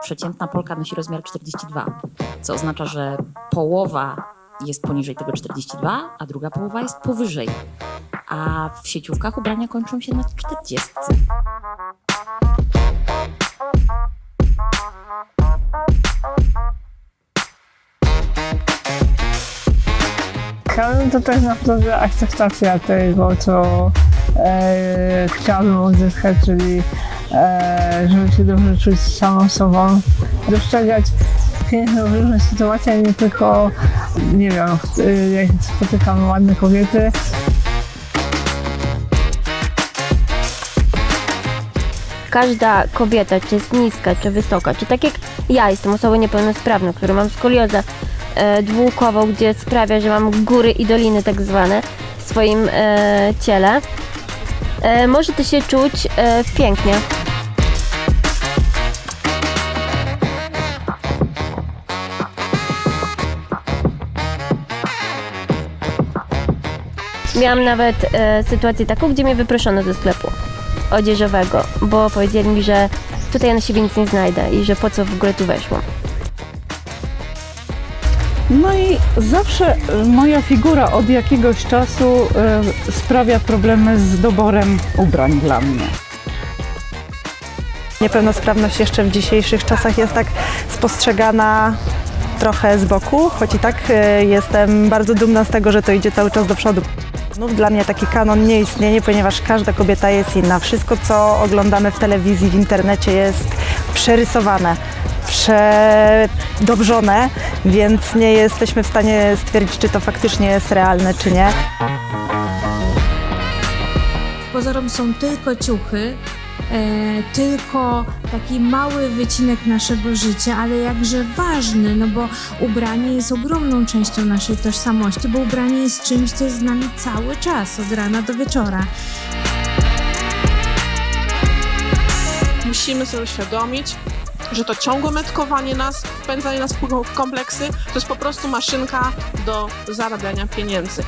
Przeciętna Polka nosi rozmiar 42, co oznacza, że połowa jest poniżej tego 42, a druga połowa jest powyżej. A w sieciówkach ubrania kończą się na 40. Chciałabym to tak naprawdę akceptacja tego, co chciałabym uzyskać, czyli e, żeby się dobrze czuć samą sobą, dostrzegać piękno w różnych sytuacjach, nie tylko, nie wiem, jak spotykam ładne kobiety, każda kobieta, czy jest niska, czy wysoka, czy tak jak ja jestem osobą niepełnosprawną, która mam skoliozę e, dwółkową, gdzie sprawia, że mam góry i doliny tak zwane w swoim e, ciele, e, może to się czuć e, pięknie. Miałam nawet e, sytuację taką, gdzie mnie wyproszono ze sklepu odzieżowego, bo powiedzieli mi, że tutaj na siebie nic nie znajdę i że po co w ogóle tu weszłam. No i zawsze y, moja figura od jakiegoś czasu y, sprawia problemy z doborem ubrań dla mnie. Niepełnosprawność jeszcze w dzisiejszych czasach jest tak spostrzegana trochę z boku, choć i tak e, jestem bardzo dumna z tego, że to idzie cały czas do przodu. Znów dla mnie taki kanon nie istnieje, ponieważ każda kobieta jest inna. Wszystko, co oglądamy w telewizji, w internecie jest przerysowane, przedobrzone, więc nie jesteśmy w stanie stwierdzić, czy to faktycznie jest realne, czy nie. pozorom są tylko ciuchy, e, tylko taki mały wycinek naszego życia, ale jakże ważny, no bo ubranie jest ogromną częścią naszej tożsamości, bo ubranie jest czymś, co jest z nami cały czas, od rana do wieczora. musimy sobie uświadomić, że to ciągłe metkowanie nas, wpędzanie nas w kompleksy, to jest po prostu maszynka do zarabiania pieniędzy.